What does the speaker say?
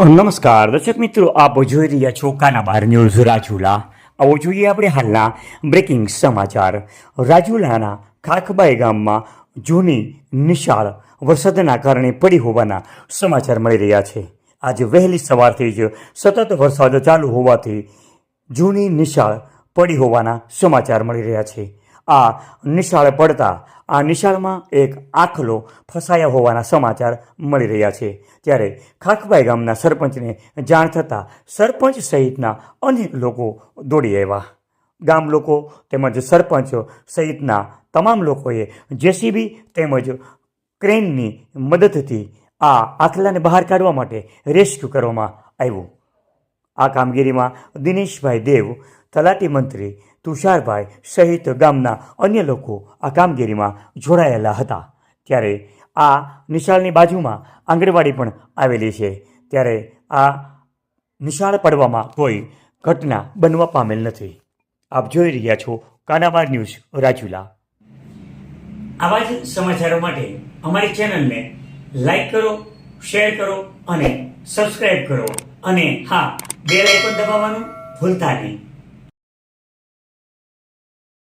નમસ્કાર, દર્શક મિત્રો, આપ જોઈ રહ્યા છો કાનાબાર ન્યૂઝ રાજુલા. આવો જોઈએ આપણે હાલના બ્રેકિંગ સમાચાર. રાજુલાના ખાખબાઈ ગામમાં જૂની નિશાળ વરસાદના કારણે પડી હોવાના સમાચાર મળી રહ્યા છે. આજે વહેલી સવારથી જ સતત વરસાદ ચાલુ હોવાથી જૂની નિશાળ પડી હોવાના સમાચાર મળી રહ્યા છે. આ નિશાળ પડતા આ નિશાળમાં એક આખલો ફસાયા હોવાના સમાચાર મળી રહ્યા છે. ત્યારે ખાખબાઈ ગામના સરપંચને જાણ થતાં સરપંચ સહિતના અનેક લોકો દોડી આવ્યા. ગામ લોકો તેમજ સરપંચ સહિતના તમામ લોકોએ જેસીબી તેમજ ક્રેનની મદદથી આ આખલાને બહાર કાઢવા માટે રેસ્ક્યુ કરવામાં આવ્યું. આ કામગીરીમાં દિનેશભાઈ દેવ, તલાટી મંત્રી તુષારભાઈ સહિત ગામના અન્ય લોકો આ કામગીરીમાં જોડાયેલા હતા. ત્યારે આ નિશાળની બાજુમાં આંગણવાડી પણ આવેલી છે. ત્યારે આ નિશાળ પડવામાં કોઈ ઘટના બનવા પામેલ નથી. આપ જોઈ રહ્યા છો કાનાબાર ન્યૂઝ રાજુલા. આવા જ સમાચારો માટે અમારી ચેનલને લાઈક કરો, શેર કરો અને સબસ્ક્રાઇબ કરો. અને હા, બેલ આઇકોન દબાવવાનું ભૂલતા નહીં.